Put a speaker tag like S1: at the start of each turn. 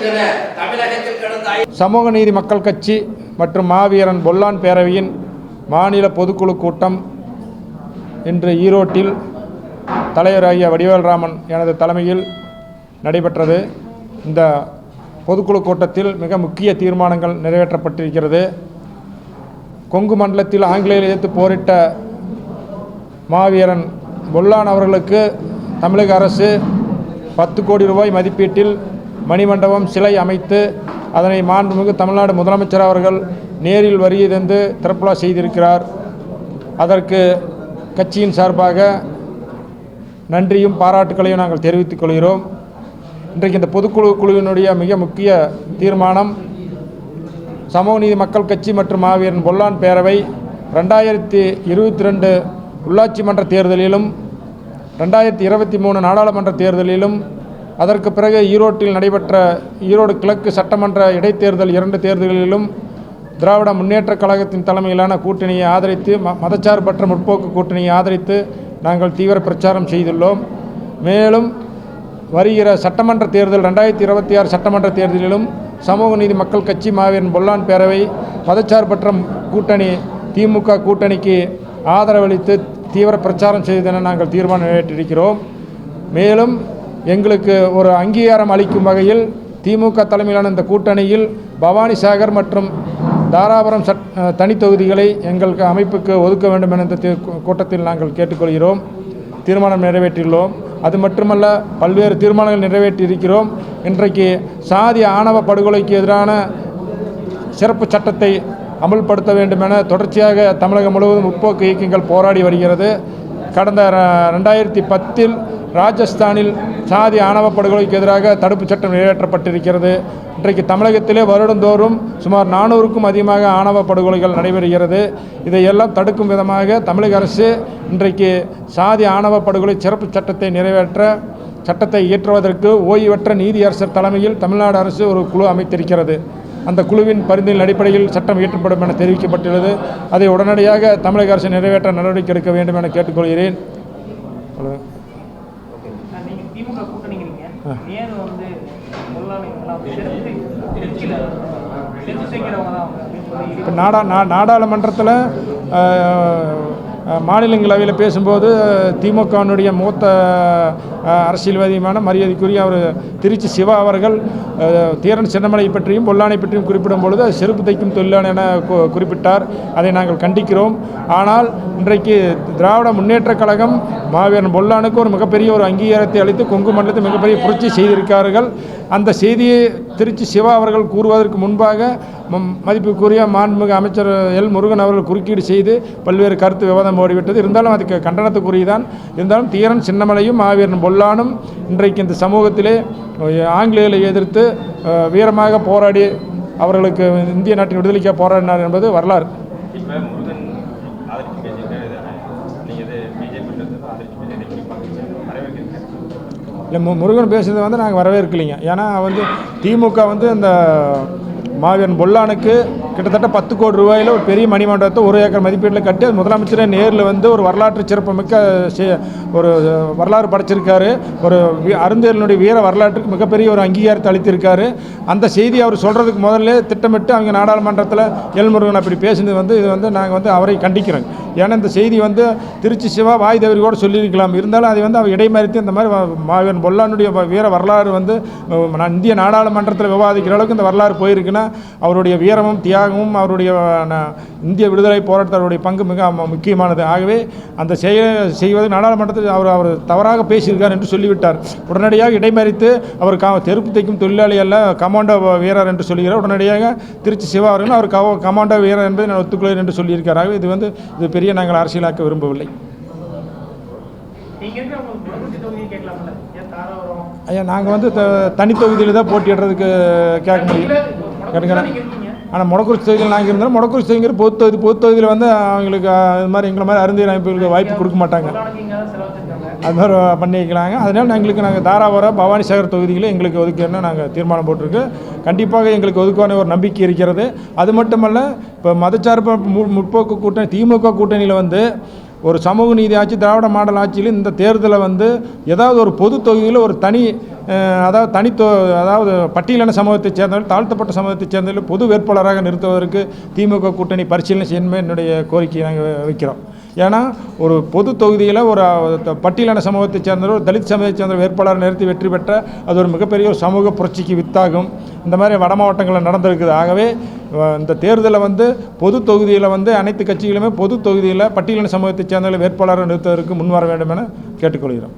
S1: வருகின்றன தமிழகத்தில் கடந்த
S2: சமூக நீதி மக்கள் கட்சி மற்றும் மாவீரன் பொல்லான் பேரவையின் மாநில பொதுக்குழு கூட்டம் இன்று ஈரோட்டில் தலைவராகிய வடிவேல்ராமன் எனது தலைமையில் நடைபெற்றது. இந்த பொதுக்குழு கூட்டத்தில் மிக முக்கிய தீர்மானங்கள் நிறைவேற்றப்பட்டிருக்கிறது. கொங்கு மண்டலத்தில் ஆங்கிலேயர் எதிர்த்து போரிட்ட மாவீரன் பொல்லான் அவர்களுக்கு தமிழக அரசு பத்து கோடி ரூபாய் மதிப்பீட்டில் மணிமண்டபம் சிலை அமைத்து அதனை மாண்புமிகு தமிழ்நாடு முதலமைச்சர் அவர்கள் நேரில் வருகிறதென்று திறப்புலா செய்திருக்கிறார். அதற்கு கட்சியின் சார்பாக நன்றியும் பாராட்டுக்களையும் நாங்கள் தெரிவித்துக் கொள்கிறோம். இன்றைக்கு இந்த பொதுக்குழு குழுவினுடைய மிக முக்கிய தீர்மானம் சமூக நீதி மக்கள் கட்சி மற்றும் மாவீரன் பொல்லான் பேரவை ரெண்டாயிரத்தி இருபத்தி ரெண்டு உள்ளாட்சி மன்ற தேர்தலிலும் ரெண்டாயிரத்தி இருபத்தி மூணு நாடாளுமன்ற தேர்தலிலும் அதற்கு பிறகு ஈரோட்டில் நடைபெற்ற ஈரோடு கிழக்கு சட்டமன்ற இடைத்தேர்தல் இரண்டு தேர்தல்களிலும் திராவிட முன்னேற்றக் கழகத்தின் தலைமையிலான கூட்டணியை ஆதரித்து ம மதச்சார்பற்ற முற்போக்கு கூட்டணியை ஆதரித்து நாங்கள் தீவிர பிரச்சாரம் செய்துள்ளோம். மேலும் வருகிற சட்டமன்ற தேர்தல் ரெண்டாயிரத்தி இருபத்தி ஆறு சட்டமன்ற தேர்தலிலும் சமூக நீதி மக்கள் கட்சி மாவீரன் பொல்லான் பேரவை மதச்சார்பற்ற கூட்டணி திமுக கூட்டணிக்கு ஆதரவளித்து தீவிர பிரச்சாரம் செய்தென நாங்கள் தீர்மானம் நிறைவேற்றியிருக்கிறோம். மேலும் எங்களுக்கு ஒரு அங்கீகாரம் அளிக்கும் வகையில் திமுக தலைமையிலான இந்த கூட்டணியில் பவானி சாகர் மற்றும் தாராபுரம் சட் தனி தொகுதிகளை எங்களுக்கு அமைப்புக்கு ஒதுக்க வேண்டும் என இந்த கூட்டத்தில் நாங்கள் கேட்டுக்கொள்கிறோம் தீர்மானம் நிறைவேற்றியுள்ளோம். அது மட்டுமல்ல பல்வேறு தீர்மானங்கள் நிறைவேற்றியிருக்கிறோம். இன்றைக்கு சாதி ஆணவ படுகொலைக்கு எதிரான சிறப்பு சட்டத்தை அமல்படுத்த வேண்டும் என தொடர்ச்சியாக தமிழகம் முழுவதும் முற்போக்கு இயக்கங்கள் போராடி வருகிறது. கடந்த ரெண்டாயிரத்தி பத்தில் ராஜஸ்தானில் சாதி ஆணவ படுகொலைக்கு எதிராக தடுப்புச் சட்டம் நிறைவேற்றப்பட்டிருக்கிறது. இன்றைக்கு தமிழகத்திலே வருடந்தோறும் சுமார் நானூறுக்கும் அதிகமாக ஆணவ படுகொலைகள் நடைபெறுகிறது. இதையெல்லாம் தடுக்கும் விதமாக தமிழக அரசு இன்றைக்கு சாதி ஆணவ படுகொலை சிறப்பு சட்டத்தை நிறைவேற்ற சட்டத்தை இயற்றுவதற்கு ஓய்வற்ற நீதியரசர் தலைமையில் தமிழ்நாடு அரசு ஒரு குழு அமைத்திருக்கிறது. அந்த குழுவின் பரிந்துரையின் அடிப்படையில் சட்டம் இயற்றப்படும் என தெரிவிக்கப்பட்டுள்ளது. அதை உடனடியாக தமிழக அரசு நிறைவேற்ற நடவடிக்கை எடுக்க வேண்டும் என கேட்டுக்கொள்கிறேன். அவ்வளவுதான்.
S3: திமுக கூட்டணிங்கிறீங்க. ஏன் வந்து
S2: இப்போ நாடா நா நாடாளுமன்றத்தில் மாநிலங்களவையில் பேசும்போது திமுகவினுடைய மூத்த அரசியல்வாதியுமான மரியாதைக்குரிய அவர் திருச்சி சிவா அவர்கள் தீரன் சின்னமலை பற்றியும் பொல்லானை பற்றியும் குறிப்பிடும் பொழுது அது செருப்பு தைக்கும் தொழிலாளர் என குறிப்பிட்டார். அதை நாங்கள் கண்டிக்கிறோம். ஆனால் இன்றைக்கு திராவிட முன்னேற்றக் கழகம் மாவீரன் பொல்லானுக்கு ஒரு மிகப்பெரிய ஒரு அங்கீகாரத்தை அளித்து கொங்கு மண்டலத்தில் மிகப்பெரிய புரட்சி செய்திருக்கிறார்கள். அந்த செய்தியை திருச்சி சிவா அவர்கள் கூறுவதற்கு முன்பாக மதிப்புக்குரிய மாண்புமிகு அமைச்சர் எல் முருகன் அவர்கள் குறுக்கீடு செய்து பல்வேறு கருத்து விவாதம் ஓடிவிட்டது. இருந்தாலும் அதுக்கு கண்டனத்துக்குரியதான் இருந்தாலும் தீரன் சின்னமலையும் மாவீரன் பொல்லானும் இன்றைக்கு இந்த சமூகத்திலே ஆங்கிலேயர்களை எதிர்த்து வீரமாக போராடி அவர்களுக்கு இந்திய நாட்டின் விடுதலைக்காக போராடினார் என்பது வரலாறு. இல்லை முருகன் பேசுனதை வந்து நாங்கள் வரவேற்கலைங்க. ஏன்னா வந்து திமுக வந்து அந்த மாவீரன் பொல்லானுக்கு கிட்டத்தட்ட பத்து கோடி ரூபாயில் ஒரு பெரிய மணிமண்டபத்தை ஒரு ஏக்கர் மதிப்பீட்டில் கட்டி அது முதலமைச்சரே நேரில் வந்து ஒரு வரலாற்று சிறப்புமிக்க ஒரு வரலாறு படைச்சிருக்காரு. ஒரு அருந்தேலனுடைய வீர வரலாற்றுக்கு மிகப்பெரிய ஒரு அங்கீகாரத்தை அளித்திருக்காரு. அந்த செய்தி அவர் சொல்கிறதுக்கு முதல்ல திட்டமிட்டு அவங்க நாடாளுமன்றத்தில் எல்முருகன் அப்படி பேசினது வந்து இது வந்து நாங்கள் வந்து அவரை கண்டிக்கிறோம். ஏன்னா இந்த செய்தி வந்து திருச்சி சிவா வாய் தவறி கூட சொல்லியிருக்கலாம். இருந்தாலும் அதை வந்து அவர் இடைமறித்து இந்த மாதிரி மாவன் பொல்லானுடைய வீர வரலாறு வந்து நான் இந்திய நாடாளுமன்றத்தில் விவாதிக்கிற அளவுக்கு இந்த வரலாறு போயிருக்குன்னா அவருடைய வீரமும் தியாகமும் அவருடைய இந்திய விடுதலை போராட்டத்தருடைய பங்கு மிக முக்கியமானது. ஆகவே அந்த செய்ய செய்வது நாடாளுமன்றத்தில் அவர் அவர் தவறாக பேசியிருக்கார் என்று சொல்லிவிட்டார். உடனடியாக இடைமறித்து அவர் கா தெருப்பு தைக்கும் தொழிலாளி அல்ல கமாண்டோ வீரர் என்று சொல்கிறார் உடனடியாக திருச்சி சிவா அவர்கள் அவர் கமாண்டோ வீரர் என்பதை நான் ஒத்துக்கொள்கிறேன் என்று சொல்லியிருக்கார். ஆகவே இது வந்து இது பெரிய நாங்கள் அரசியலாக்க விரும்பவில்லை. ஐயா நாங்கள் வந்து தனி தொகுதியில் தான் போட்டியிடுறதுக்கு கேட்க முடியும். கேட்டுக்கிறேன். ஆனால் முடக்குறிச்சி தொகுதியில் நாங்கள் இருந்தாலும் முடக்குறிச்சி தொகுதிங்கிற பொது தொகுதி பொது தொகுதியில் வந்து அவங்களுக்கு இது மாதிரி எங்களை மாதிரி அருந்தியர் அமைப்புகளுக்கு வாய்ப்பு கொடுக்க மாட்டாங்க. அது மாதிரி பண்ணிக்கலாங்க அதனால் எங்களுக்கு நாங்கள் தாராபுரம் பவானி சாகர் தொகுதியில் எங்களுக்கு ஒதுக்கணும்னு நாங்கள் தீர்மானம் போட்டிருக்கு. கண்டிப்பாக எங்களுக்கு ஒதுக்குவான ஒரு நம்பிக்கை இருக்கிறது. அது மட்டுமல்ல இப்போ மதச்சார்பு மு- முற்போக்கு கூட்டணி திமுக கூட்டணியில் வந்து ஒரு சமூக நீதி ஆட்சி திராவிட மாடல் ஆட்சியில் இந்த தேர்தலை வந்து ஏதாவது ஒரு பொது தொகுதியில் ஒரு தனி அதாவது தனித்து அதாவது பட்டியலின சமூகத்தைச் சேர்ந்தவர்கள் தாழ்த்தப்பட்ட சமூகத்தைச் சேர்ந்தவர்கள் பொது வேட்பாளராக நிறுத்துவதற்கு திமுக கூட்டணி பரிசீலனை செய்யணுமே என்னுடைய கோரிக்கையை நாங்கள் வைக்கிறோம். ஏன்னா ஒரு பொது தொகுதியில் ஒரு பட்டியலான சமூகத்தைச் சேர்ந்தவர் ஒரு தலித் சமூகத்தைச் சேர்ந்த வேட்பாளர் நிறுத்தி வெற்றி பெற்ற அது ஒரு மிகப்பெரிய ஒரு சமூக புரட்சிக்கு வித்தாகும். இந்த மாதிரி வட மாவட்டங்களில் நடந்திருக்குது. ஆகவே இந்த தேர்தலை வந்து பொது தொகுதியில் வந்து அனைத்து கட்சிகளுமே பொது தொகுதியில் பட்டியலின சமூகத்தைச் சேர்ந்த வேட்பாளரை நிறுத்துவதற்கு முன்வர வேண்டும் என கேட்டுக்கொள்கிறோம்.